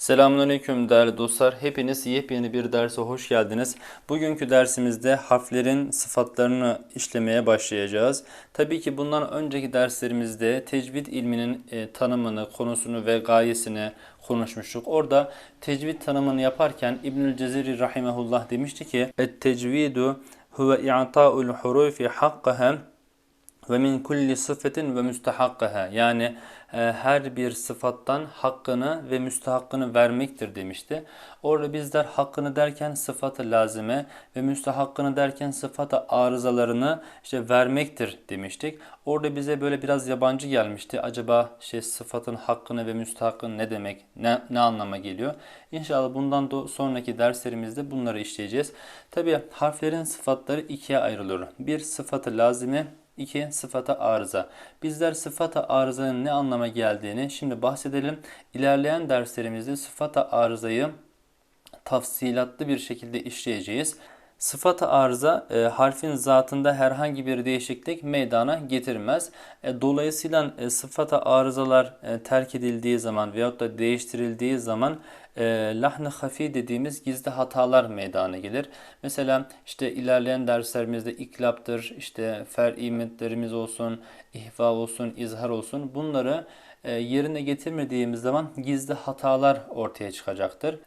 Selamünaleyküm değerli dostlar. Hepiniz yepyeni bir derse hoş geldiniz. Bugünkü dersimizde harflerin sıfatlarını işlemeye başlayacağız. Tabii ki bundan önceki derslerimizde tecvid ilminin e, tanımını, konusunu ve gayesini konuşmuştuk. Orada tecvid tanımını yaparken İbnül Cezeri rahimehullah demişti ki: "Et tecvidu huve i'ta'ul hurufi hakkaha ve min kulli sıfetin ve müstehakkaha yani e, her bir sıfattan hakkını ve müstehakkını vermektir demişti. Orada bizler hakkını derken sıfatı lazime ve müstehakkını derken sıfatı arızalarını işte vermektir demiştik. Orada bize böyle biraz yabancı gelmişti. Acaba şey sıfatın hakkını ve müstehakkını ne demek, ne, ne anlama geliyor? İnşallah bundan da sonraki derslerimizde bunları işleyeceğiz. Tabi harflerin sıfatları ikiye ayrılıyor. Bir sıfatı lazime 2. Sıfata arıza. Bizler sıfata arızanın ne anlama geldiğini şimdi bahsedelim. İlerleyen derslerimizde sıfata arızayı tafsilatlı bir şekilde işleyeceğiz. Sıfata arıza e, harfin zatında herhangi bir değişiklik meydana getirmez. E, dolayısıyla e, sıfata arızalar e, terk edildiği zaman veyahut da değiştirildiği zaman e, lahn-ı hafi dediğimiz gizli hatalar meydana gelir. Mesela işte ilerleyen derslerimizde iklaptır, işte fer metlerimiz olsun, ihva olsun, izhar olsun bunları e, yerine getirmediğimiz zaman gizli hatalar ortaya çıkacaktır.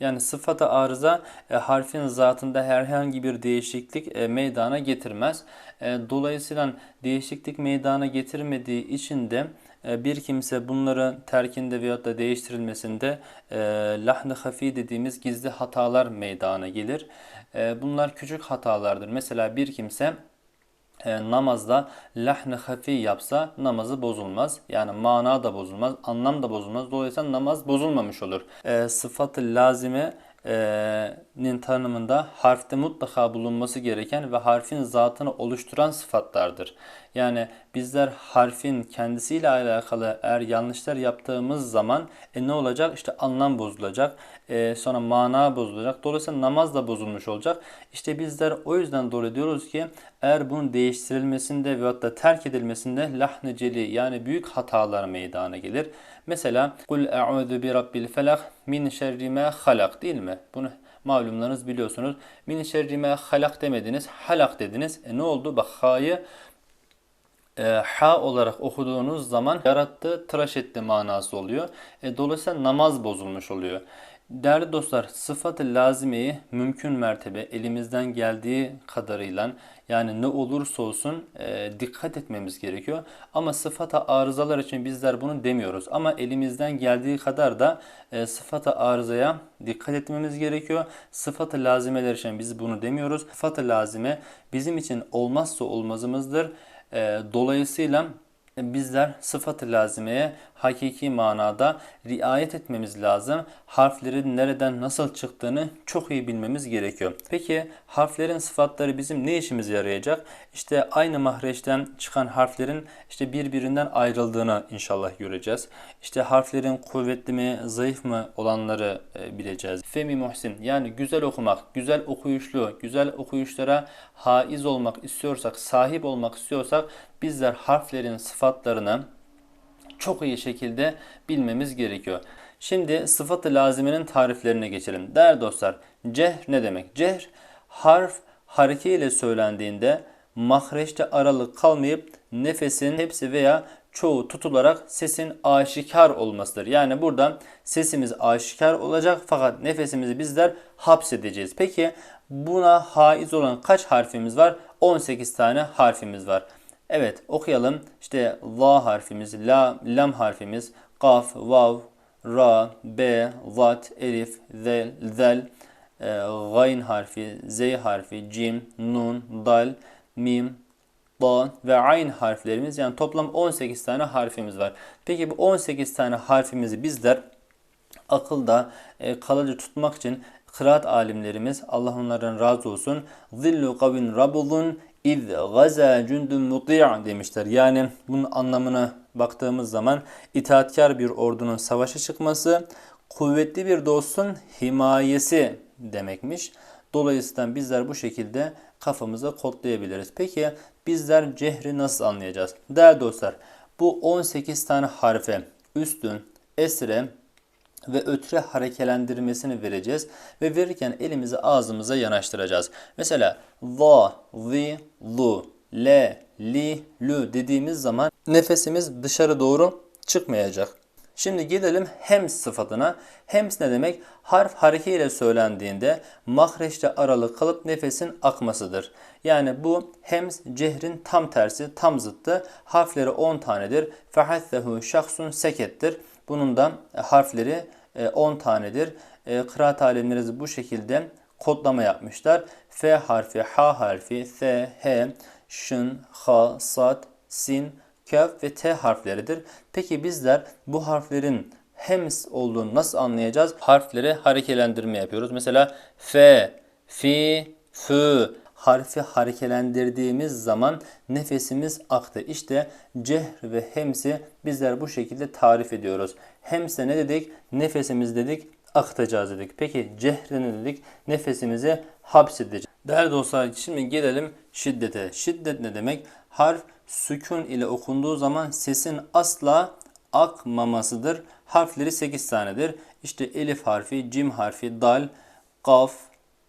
Yani sıfata arıza e, harfin zatında herhangi bir değişiklik e, meydana getirmez. E, dolayısıyla değişiklik meydana getirmediği için de e, bir kimse bunları terkinde veyahut da değiştirilmesinde e, lahn-ı hafi dediğimiz gizli hatalar meydana gelir. E, bunlar küçük hatalardır. Mesela bir kimse e, namazda lahn-ı hafi yapsa namazı bozulmaz. Yani mana da bozulmaz, anlam da bozulmaz. Dolayısıyla namaz bozulmamış olur. E, sıfat-ı lazime nin tanımında harfte mutlaka bulunması gereken ve harfin zatını oluşturan sıfatlardır. Yani bizler harfin kendisiyle alakalı eğer yanlışlar yaptığımız zaman e, ne olacak? İşte anlam bozulacak. E, sonra mana bozulacak. Dolayısıyla namaz da bozulmuş olacak. İşte bizler o yüzden dolayı diyoruz ki eğer bunun değiştirilmesinde veyahut da terk edilmesinde lahn celi yani büyük hatalar meydana gelir. Mesela kul e'udhu bi rabbil felak min şerri ma halak değil mi? Bunu malumlarınız biliyorsunuz. Min şerri ma halak demediniz. Halak dediniz. E ne oldu? Bak ha'yı e, ha olarak okuduğunuz zaman yarattı, tıraş etti manası oluyor. E, dolayısıyla namaz bozulmuş oluyor. Değerli dostlar, sıfat-ı lazimeyi mümkün mertebe elimizden geldiği kadarıyla yani ne olursa olsun e, dikkat etmemiz gerekiyor. Ama sıfata arızalar için bizler bunu demiyoruz. Ama elimizden geldiği kadar da e, sıfata arızaya dikkat etmemiz gerekiyor. Sıfata lazimeler için biz bunu demiyoruz. Sıfata lazime bizim için olmazsa olmazımızdır. E, dolayısıyla bizler sıfat-ı lazimeye hakiki manada riayet etmemiz lazım. Harflerin nereden nasıl çıktığını çok iyi bilmemiz gerekiyor. Peki harflerin sıfatları bizim ne işimize yarayacak? İşte aynı mahreçten çıkan harflerin işte birbirinden ayrıldığını inşallah göreceğiz. İşte harflerin kuvvetli mi, zayıf mı olanları e, bileceğiz. Femi Muhsin yani güzel okumak, güzel okuyuşlu, güzel okuyuşlara haiz olmak istiyorsak, sahip olmak istiyorsak bizler harflerin sıfatlarını çok iyi şekilde bilmemiz gerekiyor. Şimdi sıfatı lazimenin tariflerine geçelim. Değerli dostlar, cehr ne demek? Cehr harf hareke ile söylendiğinde mahreçte aralık kalmayıp nefesin hepsi veya çoğu tutularak sesin aşikar olmasıdır. Yani burada sesimiz aşikar olacak fakat nefesimizi bizler hapsedeceğiz. Peki buna haiz olan kaç harfimiz var? 18 tane harfimiz var. Evet okuyalım. İşte la harfimiz, la, lam harfimiz, kaf, vav, ra, b, vat, elif, zel, zel, e, gayn harfi, z harfi, cim, nun, dal, mim, da ve ayn harflerimiz yani toplam 18 tane harfimiz var. Peki bu 18 tane harfimizi bizler akılda e, kalıcı tutmak için kıraat alimlerimiz Allah onlardan razı olsun. Zillu kavin rabulun İz gaza cündün muti' demişler. Yani bunun anlamına baktığımız zaman itaatkar bir ordunun savaşa çıkması, kuvvetli bir dostun himayesi demekmiş. Dolayısıyla bizler bu şekilde kafamıza kodlayabiliriz. Peki bizler cehri nasıl anlayacağız? Değerli dostlar bu 18 tane harfe üstün, esre, ve ötre harekelendirmesini vereceğiz ve verirken elimizi ağzımıza yanaştıracağız. Mesela va, zi, lu, le, li, lu dediğimiz zaman nefesimiz dışarı doğru çıkmayacak. Şimdi gidelim hems sıfatına. Hems ne demek? Harf harekeyle söylendiğinde mahreçte aralık kalıp nefesin akmasıdır. Yani bu hems cehrin tam tersi, tam zıttı. Harfleri 10 tanedir. Fehattehu şahsun sekettir. Bunun da harfleri 10 tanedir. E, Kıraat alimleri bu şekilde kodlama yapmışlar. F harfi, H harfi, S, H, Şın, H, Sad, Sin, Kaf ve T harfleridir. Peki bizler bu harflerin hems olduğunu nasıl anlayacağız? Harfleri harekelendirme yapıyoruz. Mesela F, Fi, Fü harfi harekelendirdiğimiz zaman nefesimiz aktı. İşte cehr ve hemsi bizler bu şekilde tarif ediyoruz. Hemse ne dedik? Nefesimiz dedik, akıtacağız dedik. Peki cehre ne dedik? Nefesimizi hapsedeceğiz. Değerli dostlar şimdi gelelim şiddete. Şiddet ne demek? Harf sükun ile okunduğu zaman sesin asla akmamasıdır. Harfleri 8 tanedir. İşte elif harfi, cim harfi, dal, kaf,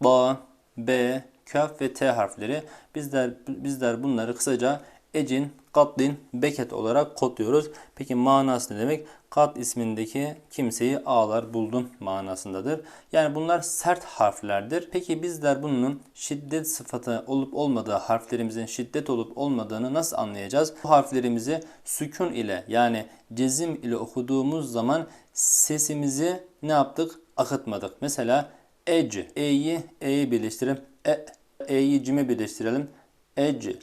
ba, b, kaf ve t harfleri. Bizler bizler bunları kısaca ecin, katlin, beket olarak kodluyoruz. Peki manası ne demek? Kat ismindeki kimseyi ağlar buldum manasındadır. Yani bunlar sert harflerdir. Peki bizler bunun şiddet sıfatı olup olmadığı, harflerimizin şiddet olup olmadığını nasıl anlayacağız? Bu harflerimizi sükun ile yani cezim ile okuduğumuz zaman sesimizi ne yaptık? Akıtmadık. Mesela ec, e'yi e'yi birleştirelim. E, e'yi cime birleştirelim. Ec,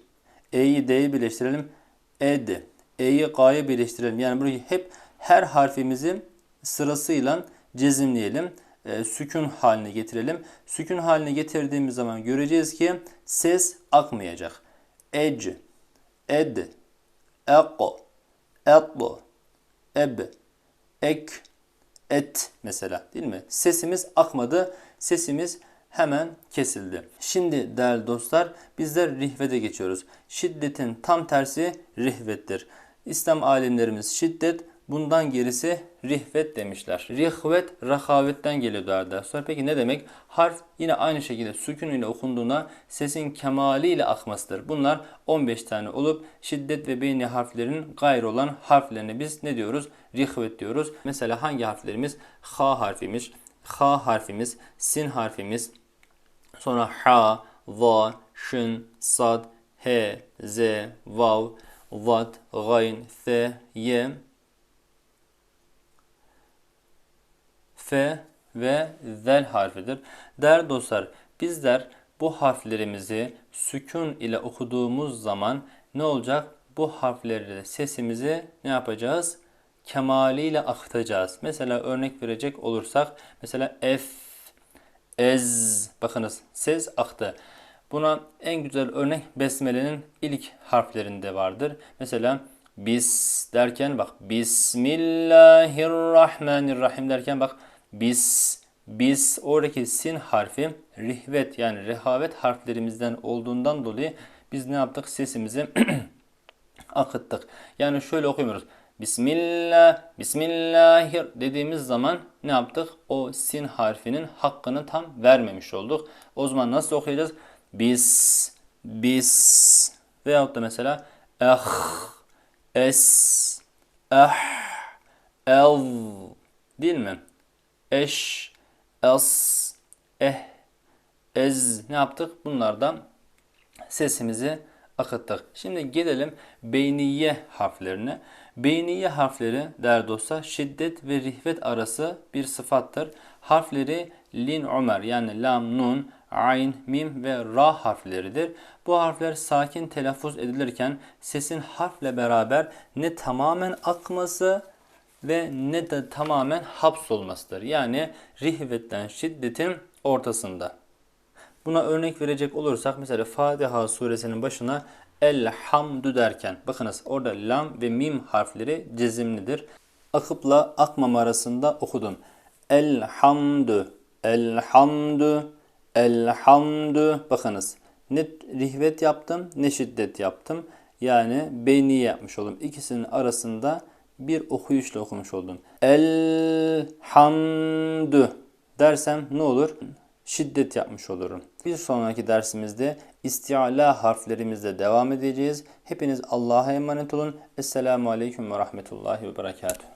e'yi d'yi birleştirelim. Ed, e'yi k'ya birleştirelim. Yani burayı hep her harfimizi sırasıyla cezimleyelim. E, sükun haline getirelim. Sükun haline getirdiğimiz zaman göreceğiz ki ses akmayacak. Ec, ed, ekko, etlo, eb, ek, et mesela değil mi? Sesimiz akmadı. Sesimiz hemen kesildi. Şimdi değerli dostlar bizler rihvete geçiyoruz. Şiddetin tam tersi rihvettir. İslam alimlerimiz şiddet bundan gerisi rihvet demişler. Rihvet rahavetten geliyor değerli dostlar. Peki ne demek? Harf yine aynı şekilde sükun ile okunduğuna sesin kemaliyle akmasıdır. Bunlar 15 tane olup şiddet ve beyni harflerin gayrı olan harflerini biz ne diyoruz? Rihvet diyoruz. Mesela hangi harflerimiz? H harfimiz, H harfimiz, Sin harfimiz, sonra H, Va, Şın, Sad, H, Z, Vav, Vat, Gayn, Th, Y, F ve zel harfidir. Değerli dostlar bizler bu harflerimizi sükun ile okuduğumuz zaman ne olacak? Bu harfleri sesimizi ne yapacağız? Kemaliyle akıtacağız. Mesela örnek verecek olursak mesela F, Ez bakınız ses aktı. Buna en güzel örnek Besmele'nin ilk harflerinde vardır. Mesela bis derken bak Bismillahirrahmanirrahim derken bak bis biz oradaki sin harfi rihvet yani rehavet harflerimizden olduğundan dolayı biz ne yaptık? Sesimizi akıttık. Yani şöyle okumuyoruz. Bismillah, Bismillahir dediğimiz zaman ne yaptık? O sin harfinin hakkını tam vermemiş olduk. O zaman nasıl okuyacağız? Bis, bis veyahut da mesela eh, es, eh, el değil mi? eş, as, eh, ez ne yaptık? Bunlardan sesimizi akıttık. Şimdi gelelim beyniye harflerine. Beyniye harfleri değerli dostlar şiddet ve rihvet arası bir sıfattır. Harfleri lin umer yani lam, nun, ayn, mim ve ra harfleridir. Bu harfler sakin telaffuz edilirken sesin harfle beraber ne tamamen akması ve ne de tamamen hapsolmasıdır. Yani rihvetten şiddetin ortasında. Buna örnek verecek olursak mesela Fatiha suresinin başına Elhamdü derken bakınız orada lam ve mim harfleri cezimlidir. Akıpla akmama arasında okudum. Elhamdü, elhamdü, elhamdü. Bakınız ne rihvet yaptım ne şiddet yaptım. Yani beyni yapmış oldum. İkisinin arasında bir okuyuşla okumuş oldum. Elhamdü dersem ne olur? Şiddet yapmış olurum. Bir sonraki dersimizde istiala harflerimizle devam edeceğiz. Hepiniz Allah'a emanet olun. Esselamu Aleyküm ve Rahmetullahi ve Berekatuhu.